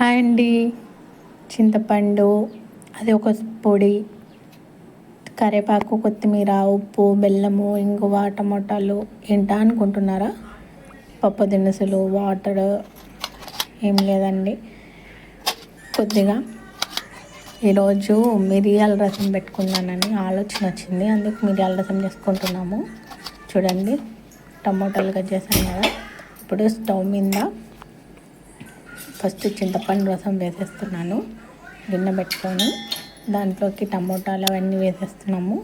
Hi అండి. చింతపండు అది ఒక పొడి కరివేపాకు కొత్తిమీర ఉప్పు బెల్లము ఇంగువ టమాటాలు ఏంటా అనుకుంటున్నారా? పప్పు దినుసులు వాటర్ ఏం లేదండి. కొద్దిగా ఈరోజు మిరియాల రసం పెట్టుకున్నానని ఆలోచన వచ్చింది. అందుకు మిరియాల రసం చేసుకుంటున్నాము. చూడండి టమాటాలుగా కట్ కదా. ఇప్పుడు స్టవ్ మీద ఫస్ట్ చింతపండు రసం వేసేస్తున్నాను గిన్నె పెట్టుకొని దాంట్లోకి టమోటాలు అవన్నీ వేసేస్తున్నాము.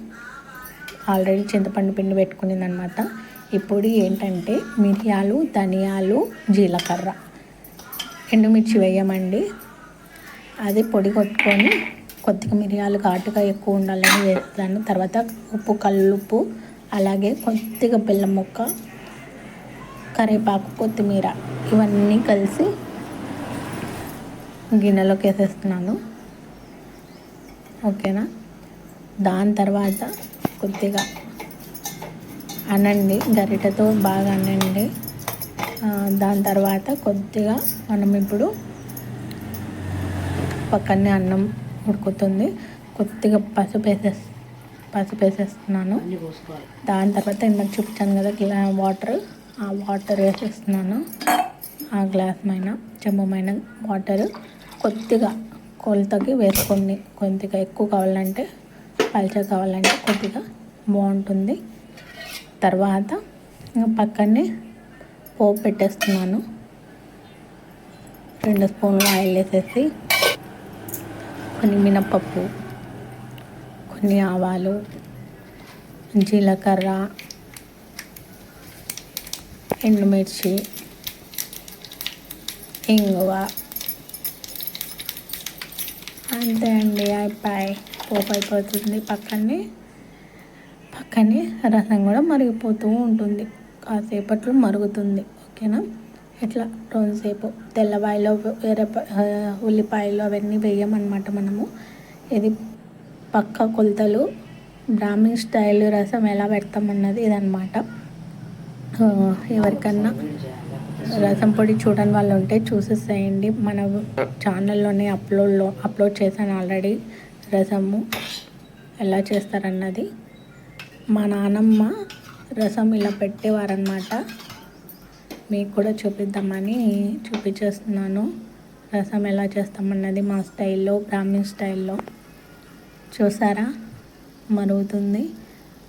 ఆల్రెడీ చింతపండు పిండి పెట్టుకునేది అనమాట ఇప్పుడు ఏంటంటే మిరియాలు ధనియాలు జీలకర్ర. ఎండుమిర్చి వేయమండి. అది పొడి కొట్టుకొని కొద్దిగా మిరియాలు ఘాటుగా ఎక్కువ ఉండాలని వేస్తాను. తర్వాత ఉప్పు కల్లుప్పు అలాగే కొద్దిగా బెల్లం ముక్క కరివేపాకు కొత్తిమీర ఇవన్నీ కలిసి గిన్నెలోకి వేసేస్తున్నాను ఓకేనా? దాని తర్వాత కొద్దిగా అనండి గరిటెతో బాగా అనండి దాని తర్వాత కొద్దిగా మనం ఇప్పుడు పక్కనే అన్నం ఉడుకుతుంది. కొద్దిగా పసుపు వేసే పసుపు వేసేస్తున్నాను. దాని తర్వాత ఇందాక చూపించాను కదా గ్లా వాటర్. ఆ వాటర్ వేసేస్తున్నాను. ఆ గ్లాస్ పైన చెంబు పైన వాటర్. కొద్దిగా కొలతకి వేసుకోండి కొద్దిగా ఎక్కువ కావాలంటే పల్చ కావాలంటే కొద్దిగా బాగుంటుంది. తర్వాత పక్కనే పోపు పెట్టేస్తున్నాను. రెండు స్పూన్లు ఆయిల్ వేసేసి కొన్ని మినపప్పు కొన్ని ఆవాలు జీలకర్ర ఎండుమిర్చి ఇంగువ అంతే అండి అయిపోయి. పోపు అయిపోతుంది పక్కనే పక్కనే రసం కూడా మరిగిపోతూ ఉంటుంది. కాసేపట్లో మరుగుతుంది. ఓకేనా? ఇట్లా రోజుసేపు. తెల్లవాయిలో వేరే ఉల్లిపాయలు అవన్నీ వేయమన్నమాట మనము. ఇది పక్క కొలతలు బ్రాహ్మిన్ స్టైల్ రసం ఎలా పెడతామన్నది ఇదనమాట ఎవరికన్నా రసం పొడి చూడని వాళ్ళు ఉంటే చూసేసేయండి. మన ఛానల్లోనే అప్లోడ్లో అప్లోడ్ చేశాను ఆల్రెడీ రసము. ఎలా చేస్తారన్నది. మా నానమ్మ రసం ఇలా పెట్టేవారనమాట మీకు కూడా చూపిద్దామని చూపించేస్తున్నాను. రసం ఎలా చేస్తామన్నది మా స్టైల్లో బ్రాహ్మిన్ స్టైల్లో. చూసారా? మరుగుతుంది.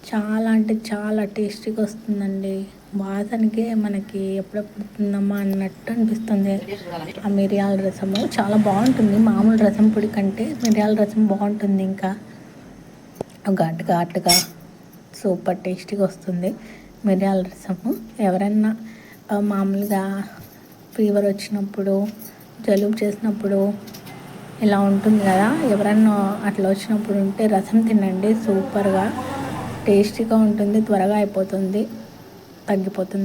చాలా అంటే చాలా టేస్టీగా వస్తుందండి. వాసనకి మనకి ఎప్పుడెప్పుడు తిందామా అన్నట్టు అనిపిస్తుంది. ఆ మిరియాల రసము చాలా బాగుంటుంది. మామూలు రసం పొడి కంటే మిరియాల రసం బాగుంటుంది ఇంకా. ఘాటుగా ఘాటుగా సూపర్ టేస్టీగా వస్తుంది మిరియాల రసము. ఎవరైనా మామూలుగా ఫీవర్ వచ్చినప్పుడు జలుబు చేసినప్పుడు ఇలా ఉంటుంది కదా. ఎవరన్నా అట్లా వచ్చినప్పుడు ఉంటే రసం తినండి. సూపర్గా టేస్టీగా ఉంటుంది త్వరగా అయిపోతుంది తగ్గిపోతుంది.